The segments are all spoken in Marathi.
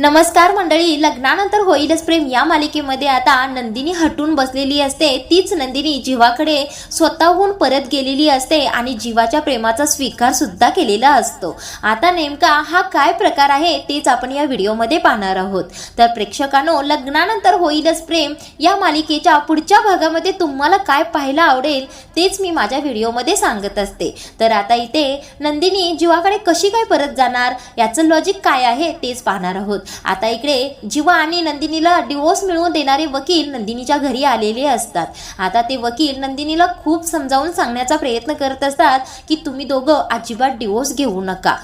नमस्कार मंडळी लग्नानंतर होईलच प्रेम. या मालिकेमध्ये आता नंदिनी हटून बसलेली असते. तीच नंदिनी जीवाकडे स्वतःहून परत गेलेली असते आणि जीवाच्या प्रेमाचा स्वीकार सुद्धा केलेला असतो. आता नेमका हा काय प्रकार आहे तेच आपण या व्हिडिओमध्ये पाहणार आहोत. तर प्रेक्षकांनो लग्नानंतर होईलच प्रेम. या मालिकेच्या पुढच्या भागामध्ये तुम्हाला काय पाहायला आवडेल तेच मी माझ्या व्हिडिओमध्ये सांगत असते. तर आता इथे नंदिनी जीवाकडे कशी काय परत जाणार याचं लॉजिक काय आहे तेच पाहणार आहोत. आता इकडे जीवा आणि नंदिनीला डिवोर्स मिळवून देणारे वकील नंदिनीच्या घरी आलेले असतात. आता ते वकील नंदिनीला खूप समजावून सांगण्याचा प्रयत्न करत असतात की तुम्ही दोघं अजिबात डिवोर्स घेऊ नका.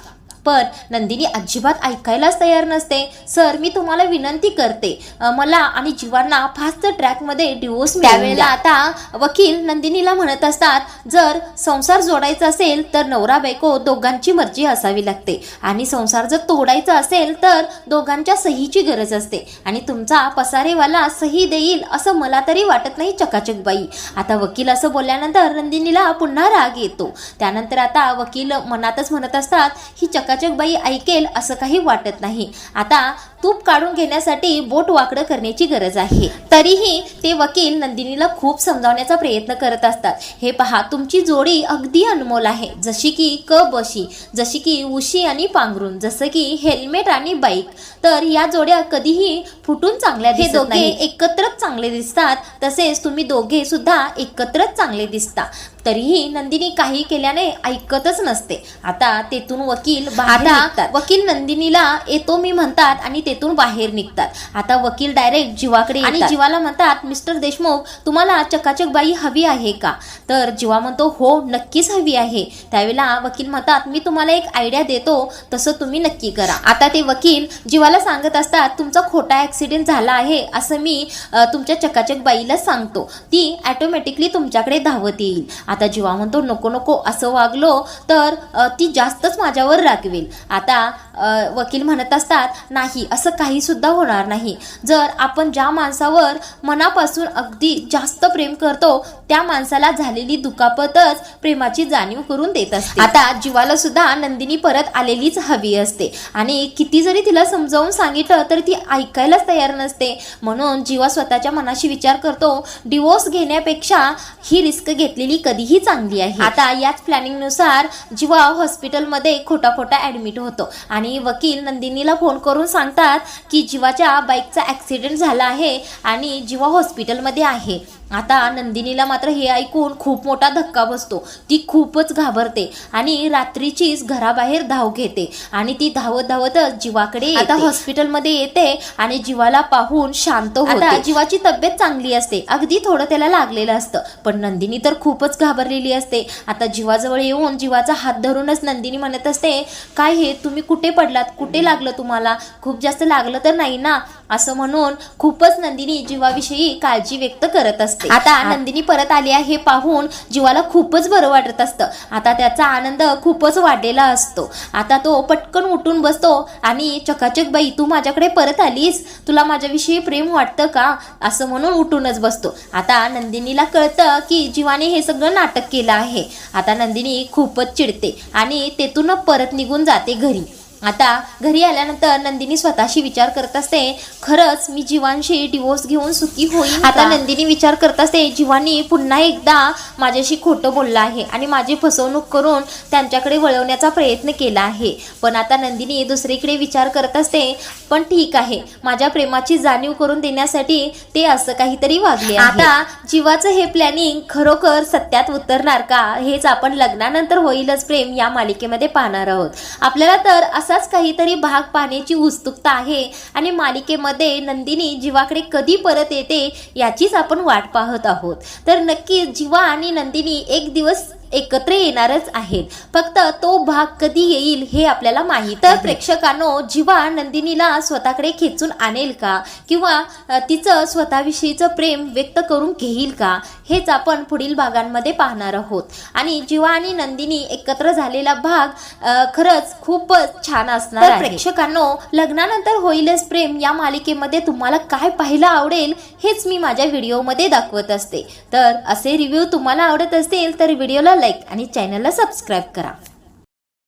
पण नंदिनी अजिबात ऐकायलाच तयार नसते. सर मी तुम्हाला विनंती करते. मला आणि जीवांना फास्ट ट्रॅकमध्ये डिवोर्स त्यावेळेला आता वकील नंदिनीला म्हणत असतात जर संसार जोडायचा असेल तर नवरा बायको दोघांची मर्जी असावी लागते. आणि संसार जर तोडायचा असेल तर दोघांच्या सहीची गरज असते. आणि तुमचा पसारेवाला सही देईल असं मला तरी वाटत नाही चकाचक बाई. आता वकील असं बोलल्यानंतर नंदिनीला पुन्हा राग येतो. त्यानंतर आता वकील मनातच म्हणत असतात ही चकाचक बाई ऐकेल असं काही वाटत नाही. आता तूप काढून घेण्यासाठी बोट वाकडं करण्याची गरज आहे. तरीही ते वकील नंदिनीला खूप समजावण्याचा प्रयत्न करत असतात. हे पहा तुमची जोडी अगदी अनमोल आहे. जशी की क बशी जशी की उशी आणि पांघरून जसं की हेल्मेट आणि बाईक. तर या जोड्या कधीही फुटून चांगल्या हे दोघे एकत्रच चांगले दिसतात. तसेच तुम्ही दोघे सुद्धा एकत्रच चांगले दिसता. तरीही नंदिनी काही केल्याने ऐकतच नसते. आता तेथून वकील बाहेर निघतात. वकील नंदिनीला येतो मी म्हणतात आणि तेथून बाहेर निघतात. आता वकील डायरेक्ट जीवाकडे आणि जीवाला म्हणतात मिस्टर देशमुख तुम्हाला चकाचक बाई हवी आहे का? तर जीवा म्हणतो हो नक्कीच हवी आहे. त्यावेळेला वकील म्हणतात मी तुम्हाला एक आयडिया देतो तसं तुम्ही नक्की करा. आता ते वकील जीवाला सांगत असतात तुमचा खोटा ऍक्सिडेंट झाला आहे असं मी तुमच्या चकाचक बाईला सांगतो. ती ॲटोमॅटिकली तुमच्याकडे धावत येईल. आता जीवा म्हणतो नको नको असं वागलो तर ती जास्तच माझ्यावर रागवेल. आता वकील म्हणत असतात नाही असं काही सुद्धा होणार नाही. जर आपण ज्या माणसावर मनापासून अगदी जास्त प्रेम करतो त्या माणसाला झालेली दुखापतच प्रेमाची जाणीव करून देत असते. आता जीवाला सुद्धा नंदिनी परत आलेलीच हवी असते. आणि किती जरी तिला समजावून सांगितलं तर ती ऐकायलाच तयार नसते. म्हणून जीवा स्वतःच्या मनाशी विचार करतो डिवोर्स घेण्यापेक्षा ही रिस्क घेतलेली कधीही चांगली आहे. आता याच प्लॅनिंगनुसार जीवा हॉस्पिटलमध्ये खोटा खोटा ऍडमिट होतो. आणि वकील नंदिनीला फोन करून सांगतात की जीवाच्या बाईकचा ऍक्सिडेंट झाला आहे आणि जीवा हॉस्पिटलमध्ये आहे. आता नंदिनीला मात्र हे ऐकून खूप मोठा धक्का बसतो. ती खूपच घाबरते आणि रात्रीचीच घराबाहेर धाव घेते आणि ती धावत धावतच जीवाकडे आता हॉस्पिटलमध्ये येते आणि जीवाला पाहून शांत होते. जीवाची तब्येत चांगली असते. अगदी थोडं त्याला लागलेलं असतं. पण नंदिनी तर खूपच घाबरलेली असते. आता जीवाजवळ येऊन जीवाचा हात धरूनच नंदिनी म्हणत असते काय हे? तुम्ही कुठे पडलात? कुठे लागलं तुम्हाला? खूप जास्त लागलं तर नाही ना? असं म्हणून खूपच नंदिनी जीवाविषयी काळजी व्यक्त करत असते. आता नंदिनी परत आली आहे हे पाहून जीवाला खूपच बरं वाटत असतं. आता त्याचा आनंद खूपच वाढलेला असतो. आता तो पटकन उठून बसतो आणि चकाचक बाई तू माझ्याकडे परत आलीस? तुला माझ्याविषयी प्रेम वाटतं का? असं म्हणून उठूनच बसतो. आता नंदिनीला कळतं की जीवाने हे सगळं नाटक केलं आहे. आता नंदिनी खूपच चिडते आणि तेथून परत निघून जाते घरी. आता घरी आल्यानंतर नंदिनी स्वतःशी विचार करत असते खरंच मी जीवांशी डिवोर्स घेऊन सुखी होईल आता नंदिनी विचार करत असते जीवानी पुन्हा एकदा माझ्याशी खोटं बोललं आहे आणि माझी फसवणूक करून त्यांच्याकडे वळवण्याचा प्रयत्न केला आहे. पण आता नंदिनी दुसरीकडे विचार करत असते पण ठीक आहे माझ्या प्रेमाची जाणीव करून देण्यासाठी ते असं काहीतरी वागले आता जीवाचं हे प्लॅनिंग खरोखर सत्यात उतरणार का? हेच आपण लग्नानंतर होईलच प्रेम या मालिकेमध्ये पाहणार आहोत. आपल्याला तर असाच काहीतरी भाग पाहण्याची उत्सुकता आहे. आणि मालिकेमध्ये नंदिनी जीवाकडे कधी परत येते याचीच आपण वाट पाहत आहोत. तर नक्कीच जीवा आणि नंदिनी एक दिवस एकत्र येणारच आहेत. फक्त तो भाग कधी येईल हे आपल्याला माहीत. तर प्रेक्षकांनो जीवा नंदिनीला स्वतःकडे खेचून आणेल का? किंवा तिचं स्वतःविषयीचं प्रेम व्यक्त करून घेईल का? हेच आपण पुढील भागांमध्ये पाहणार आहोत. आणि जीवा आणि नंदिनी एकत्र झालेला भाग खरंच खूपच छान असणार प्रेक्षकांनो लग्नानंतर होईलच प्रेम या मालिकेमध्ये तुम्हाला काय पाहायला आवडेल हेच मी माझ्या व्हिडिओमध्ये दाखवत असते. तर असे रिव्ह्यू तुम्हाला आवडत असतील तर व्हिडिओला लाईक आणि चॅनलला सबस्क्राईब करा.